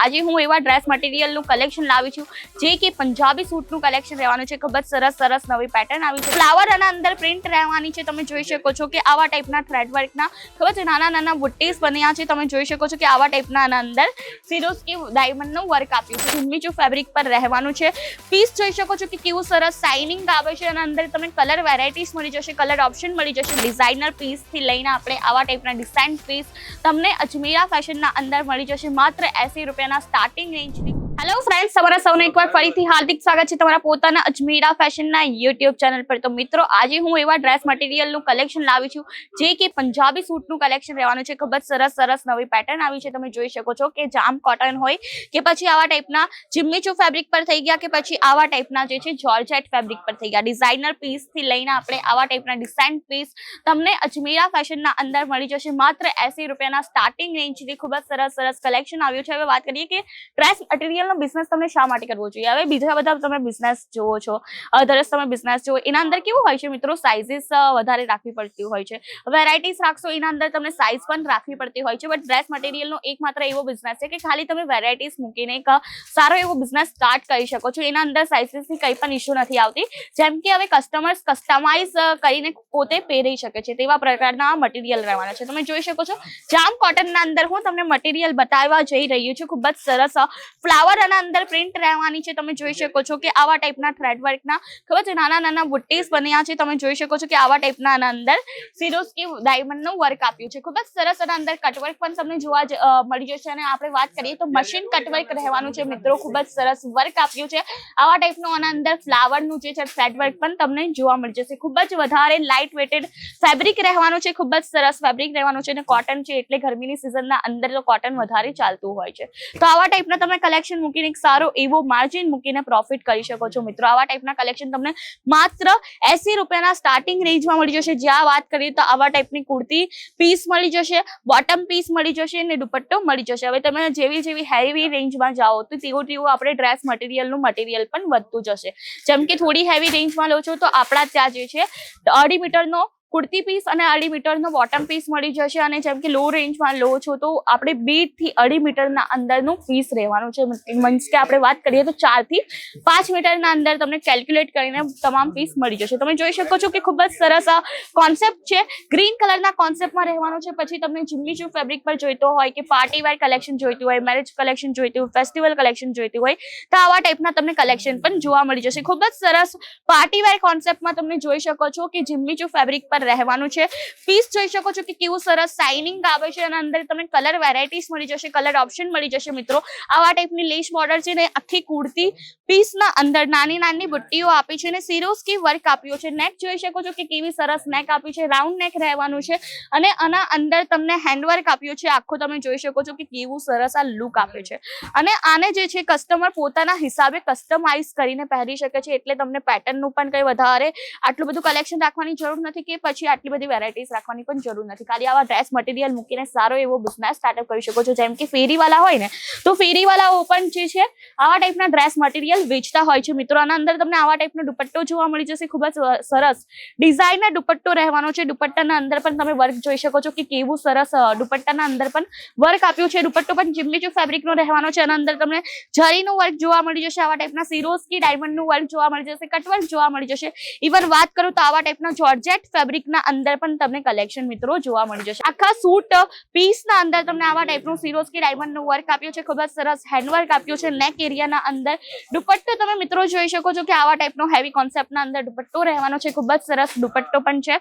આજે હું એવા ડ્રેસ મટીરિયલનું કલેક્શન લાવી છું, જે કે પંજાબી સૂટનું કલેક્શન રહેવાનું છે. ખૂબ જ સરસ સરસ નવી પેટર્ન આવી છે. ફ્લાવર અને અંદર પ્રિન્ટ રહેવાની છે, તમે જોઈ શકો છો કે આવા ટાઈપના થ્રેડ વર્કના ખૂબ જ નાના નાના બુટ્ટીસ બન્યા છે, તમે જોઈ શકો છો કે આવા ટાઈપના આના અંદર સિરોસ્કી ડાયમંડનું વર્ક આપ્યું છે. ઝુમ્મીચું ફેબ્રિક પર રહેવાનું છે. પીસ જોઈ શકો છો કે કેવું સરસ શાઇનિંગ આવે છે અને અંદર તમને કલર વેરાયટીઝ મળી જશે કલર ઓપ્શન મળી જશે. ડિઝાઇનર પીસથી લઈને આપણે આવા ટાઈપના ડિઝાઇન પીસ તમને અજમેરા ફેશનના અંદર મળી જશે. માત્ર એસી રૂપિયાના સ્ટાર્ટિંગ રેન્જની હેલો ફ્રેન્ડ્સ તમારા સૌને એકવાર ફરીથી હાર્દિક સ્વાગત છે તમારા પોતાના અજમેરા ફેશનના યુટ્યુબ ચેનલ પર. તો મિત્રો આજે હું એવા ડ્રેસ મટીરિયલનું કલેક્શન લાવી છું જે કે પંજાબી સૂટનું કલેક્શન રહેવાનું છે. ખૂબ જ સરસ સરસ નવી પેટર્ન આવી છે. તમે જોઈ શકો છો કે જામ કોટન હોય કે પછી આવા ટાઈપના જિમ્મીચુ ફેબ્રિક પર થઈ ગયા કે પછી આવા ટાઈપના જે છે જોર્જેટ ફેબ્રિક પર થઈ ગયા. ડિઝાઇનર પીસથી લઈને આપણે આવા ટાઈપના ડિઝાઇન પીસ તમને અજમેરા ફેશનના અંદર મળી જશે. માત્ર એસી રૂપિયાના સ્ટાર્ટિંગ રેન્જથી ખૂબ જ સરસ સરસ કલેક્શન આવ્યું છે. હવે વાત કરીએ કે ડ્રેસ મટીરિયલનો બિઝનેસ તમને શા માટે કરવો જોઈએ? હવે બીજા બધા તમે બિઝનેસ જુઓ છો અધરસ તમે બિઝનેસ જુઓ, એના અંદર કેવું હોય છે મિત્રો? સાઇઝીસ વધારે રાખવી પડતી હોય છે. વેરાયટીઝ રાખશો, એના અંદર તમને સાઇઝ પણ રાખવી પડતી હોય છે. બટ ડ્રેસ મટીરિયલનો એકમાત્ર એવો બિઝનેસ છે કે ખાલી તમે વેરાયટીઝ મૂકીને એક સારો એવો બિઝનેસ સ્ટાર્ટ કરી શકો છો. એના અંદર સાઇઝીસની કંઈ પણ ઇશ્યુ નથી આવતી. જેમ કે હવે કસ્ટમર્સ કસ્ટમાઇઝ કરીને પોતે પહેરી શકે છે. તેવા પ્રકારના મટીરિયલ રહેવાના છે. તમે જોઈ શકો છો, જામ કોટનના અંદર હું તમને મટીરિયલ બતાવવા જઈ રહ્યું છું. ખૂબ જ સરસ ફ્લાવર અને અંદર પ્રિન્ટ રહેવાની છે, તમે જોઈ શકો છો કે આવા ટાઈપના થ્રેડ વર્કના ખૂબ જ નાના નાના બુટ્ટીસ બન્યા છે, તમે જોઈ શકો છો કે આવા ટાઈપના આના અંદર સિરોસ્કી ડાયમંડનું વર્ક આપ્યું છે. ખૂબ જ સરસ આના અંદર કટવર્ક પણ તમને જોવા મળી જશે અને આપણે વાત કરીએ તો મશીન કટવર્ક રહેવાનું છે. મિત્રો, ખૂબ જ સરસ વર્ક આપ્યું છે. આવા ટાઈપનું આના અંદર ફ્લાવરનું જે છે થ્રેડ વર્ક પણ તમને જોવા મળી જશે. ખૂબ જ વધારે લાઇટ વેટેડ ફેબ્રિક રહેવાનું છે, ખૂબ જ સરસ ફેબ્રિક રહેવાનું છે અને કોટન છે, એટલે ગરમીની સિઝનના અંદર તો કોટન વધારે ચાલતું હોય છે. તો આવા ટાઈપના તમે કલેક્શન મૂકીને એક સારો એવો માર્જિન મૂકીને પ્રોફિટ કરી શકો છો. મિત્રો, આવા ટાઈપના કલેક્શન તમને માત્ર એસી રૂપિયાના સ્ટાર્ટિંગ રેન્જમાં મળી જશે. જ્યાં વાત કરીએ તો આવા ટાઈપની કુર્તી પીસ મળી જશે બોટમ પીસ મળી જશે અને દુપટ્ટો મળી જશે. હવે તમે જેવી જેવી હેવી રેન્જમાં જાઓ તો તેવું તેવું આપણે ડ્રેસ મટીરિયલનું મટીરિયલ પણ વધતું જશે. જેમ કે થોડી હેવી રેન્જમાં લો છો તો આપણા ત્યાં જે છે અઢી મીટરનો કુર્તી પીસ અને અઢી મીટરનો બોટમ પીસ મળી જશે અને જેમ કે લો રેન્જમાં લો છો તો આપણે બેથી અઢી મીટરના અંદરનું પીસ રહેવાનું છે. મીન્સ કે આપણે વાત કરીએ તો ચારથી પાંચ મીટરના અંદર તમને કેલ્ક્યુલેટ કરીને તમામ પીસ મળી જશે. તમે જોઈ શકો છો કે ખૂબ જ સરસ આ કોન્સેપ્ટ છે. ગ્રીન કલરના કોન્સેપ્ટમાં રહેવાનું છે. પછી તમને જીમ્મીચુ ફેબ્રિક પર જોઈતો હોય કે પાર્ટી વેર કલેક્શન જોઈતું હોય મેરેજ કલેક્શન જોઈતું હોય ફેસ્ટિવલ કલેક્શન જોઈતું હોય, તો આવા ટાઈપના તમને કલેક્શન પણ જોવા મળી જશે. ખૂબ જ સરસ પાર્ટી વેર કોન્સેપ્ટમાં તમે જોઈ શકો છો કે જીમ્મીચુ ફેબ્રિક પર રહેવાનું છે. પીસ જોઈ શકો છો કે કેવું સરસ શાઇનિંગ આવે છે અને અંદર તમને કલર વેરાયટીસ મળી જશે કલર ઓપ્શન મળી જશે મિત્રો. આવા ટાઈપની લેસ બોર્ડર છે ને આખી કુર્તી પીસના અંદર નાની નાની બુટ્ટીઓ આપી છે અને સિરોસ્કી વર્ક આપ્યો છે. નેક જોઈ શકો છો કે કેવી સરસ નેક આપી છે રાઉન્ડ નેક રહેવાનું છે અને આના અંદર તમને હેન્ડવર્ક આપ્યો છે. આખો તમે જોઈ શકો છો કે કેવું સરસ આ લુક આપે છે. અને આને જે છે કસ્ટમર પોતાના હિસાબે કસ્ટમાઇઝ કરીને પહેરી શકે છે. એટલે તમને પેટર્નનું પણ કંઈ વધારે આટલું બધું કલેક્શન રાખવાની જરૂર નથી કે પછી આટલી બધી વેરાયટીઝ રાખવાની પણ જરૂર નથી. ખાલી આવા ડ્રેસ મટીરિયલ મૂકીને સારો એવો બિઝનેસ સ્ટાર્ટઅપ કરી શકો છો. જેમ કે ફેરીવાલા હોય ને, તો ફેરીવાલાઓ પણ જે છે, આવા ટાઈપના ડ્રેસ મટીરિયલ વેચતા હોય છે. મિત્રો, આના અંદર તમને આવા ટાઈપનો દુપટ્ટો જોવા મળી જશે. ખૂબ જ સરસ ડિઝાઇનર દુપટ્ટો રહેવાનો છે. દુપટ્ટાના અંદર પણ તમે વર્ક જોઈ શકો છો કે કેવું સરસ દુપટ્ટાના અંદર પણ વર્ક આપ્યું છે. દુપટ્ટો પણ જીમ્મીચુ ફેબ્રિકનો રહેવાનો છે, આના અંદર તમને જરીનું વર્ક જોવા મળી જશે, આવા ટાઈપના સિરોસ્કી ડાયમંડનું વર્ક જોવા મળી જશે કટવર્ક જોવા મળી જશે. ઇવન વાત કરું તો આવા ટાઈપના જોર્જેટ ફેબ્રિકના અંદર પણ તમને કલેક્શન મિત્રો જોવા મળી જશે. આખા સૂટ પીસના અંદર તમને આવા ટાઈપનું ડાયમંડ ડાયમંડનું વર્ક આપ્યું છે, ખૂબ જ સરસ હેન્ડવર્ક આપ્યું છે નેક એરિયાના અંદર. દુપટ્ટો તમે મિત્રો જોઈ શકો છો કે આવા ટાઈપનો હેવી કોન્સેપ્ટના અંદર દુપટ્ટો રહેવાનો છે, ખૂબ જ સરસ દુપટ્ટો પણ છે.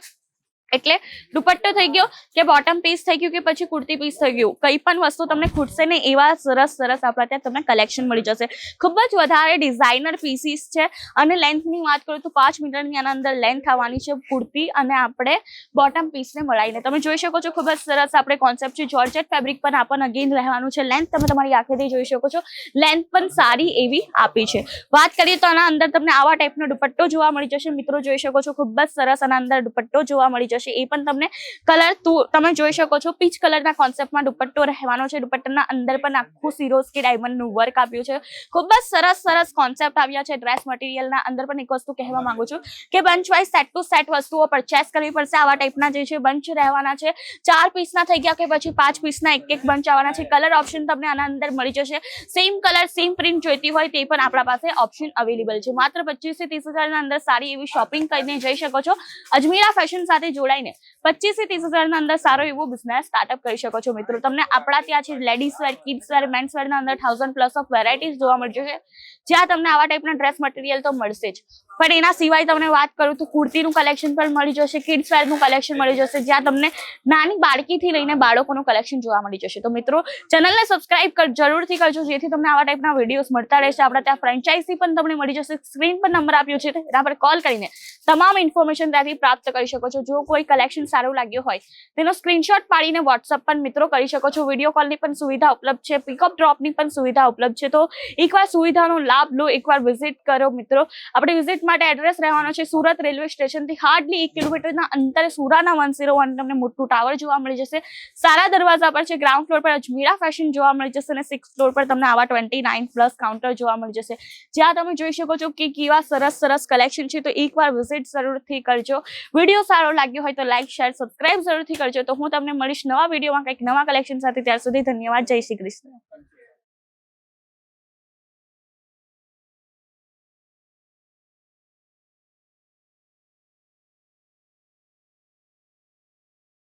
એટલે દુપટ્ટો થઈ ગયો કે બોટમ પીસ થઈ ગયું કે પછી કુર્તી પીસ થઈ ગયું. કંઈ પણ વસ્તુ તમને ખૂટશે ને એવા સરસ સરસ આપણા ત્યાં તમને કલેક્શન મળી જશે. ખૂબ જ વધારે ડિઝાઇનર પીસીસ છે. અને લેન્થની વાત કરું તો પાંચ મીટરની આના અંદર લેન્થ આવવાની છે કુર્તી અને આપણે બોટમ પીસને મળાવીને. તમે જોઈ શકો છો ખૂબ જ સરસ આપણે કોન્સેપ્ટ છે. જોર્જેટ ફેબ્રિક પણ આપણને અગેન રહેવાનું છે. લેન્થ તમે તમારી આંખેથી જોઈ શકો છો. લેન્થ પણ સારી એવી આપી છે. વાત કરીએ તો આના અંદર તમને આવા ટાઈપનો દુપટ્ટો જોવા મળી જશે. મિત્રો જોઈ શકો છો ખૂબ જ સરસ આના અંદર દુપટ્ટો જોવા મળી જશે. જશે એ પણ તમને કલર તમે જોઈ શકો છો, પીચ કલરના કોન્સેપ્ટમાં દુપટ્ટો રહેવાનો છે. દુપટ્ટાના અંદર પણ આખું સિરોસ્કી ડાયમંડનું વર્ક આપ્યું છે. ખૂબ જ સરસ સરસ કોન્સેપ્ટ આવ્યા છે ડ્રેસ મટીરિયલના અંદર પણ એક વસ્તુ કહેવા માંગુ છું કે bunch wise set to set વસ્તુઓ પરચેસ કરવી પડશે આવા ટાઈપના જે છે બંચ રહેવાના છે. ચાર પીસના થઈ ગયા કે પછી પાંચ પીસના એક એક બંચ આવવાના છે. કલર ઓપ્શન તમને આના અંદર મળી જશે. સેમ કલર સેમ પ્રિન્ટ જોઈતી હોય તે પણ આપણા પાસે ઓપ્શન અવેલેબલ છે. માત્ર પચીસથી ત્રીસ હજારના અંદર સારી એવી શોપિંગ કરીને જઈ શકો છો. અજમીરા ફેશન સાથે જોડાઈને પચીસથી ત્રીસ હજારના અંદર સારો એવો બિઝનેસ સ્ટાર્ટઅપ કરી શકો છો મિત્રો. તમને આપણા ત્યાં છે ladies wear kids wear mens વેરના અંદર થાઉઝન્ડ પ્લસ ઓફ વેરાયટીઝ જોવા મળશે છે. જ્યાં તમને આવા ટાઈપના ડ્રેસ મટીરિયલ તો મળશે જ. પણ એના સિવાય તમને વાત કરું તો કુર્તીનું કલેક્શન પણ મળી જશે કિડ્સ વેરનું કલેક્શન મળી જશે, જ્યાં તમને નાની બાળકીથી લઈને બાળકોનું કલેક્શન જોવા મળી જશે. તો મિત્રો ચેનલને સબસ્ક્રાઇબ કર, જરૂરથી કરજો, જેથી તમને આવા ટાઈપના વિડીયોઝ મળતા રહેશે. આપણા ત્યાં ફ્રેન્ચાઇઝી પણ તમને મળી જશે. સ્ક્રીન પર નંબર આપ્યો છે, એના પર કોલ કરીને તમામ ઇન્ફોર્મેશન ત્યાંથી પ્રાપ્ત કરી શકો છો. જો કોઈ કલેક્શન સારું લાગ્યું હોય, તેનો સ્ક્રીનશોટ પાડીને વોટ્સઅપ પર મિત્રો કરી શકો છો. વીડિયો કોલની પણ સુવિધા ઉપલબ્ધ છે પિકઅપ ડ્રોપની પણ સુવિધા ઉપલબ્ધ છે. તો એકવાર સુવિધાનો લાભ લો, એકવાર વિઝિટ કરો મિત્રો. આપણે વિઝિટ માટે એડ્રેસ રહેવાનો છે સુરત રેલવે સ્ટેશનથી હાર્ડલી એક કિલોમીટરના અંતરે સુરાના વન ઝીરો વન તમને મોટું ટાવર જોવા મળી જશે. સારા દરવાજા પર છે ગ્રાઉન્ડ ફ્લોર પર અજમીરા ફેશન જોવા મળી જશે અને સિક્સ ફ્લોર પર તમને આવા ટ્વેન્ટી નાઇન પ્લસ કાઉન્ટર જોવા મળી જશે. જ્યાં તમે જોઈ શકો છો કે કેવા સરસ સરસ કલેક્શન છે, તો એકવાર વિઝિટ જરૂરથી કરજો. વીડિયો સારો લાગ્યો હોય તો લાઈક શેર સબસ્ક્રાઇબ જરૂરથી કરજો. તો હું તમને મળીશ નવા વિડીયોમાં કંઈક નવા કલેક્શન સાથે. ત્યાર સુધી ધન્યવાદ. જય શ્રી કૃષ્ણ.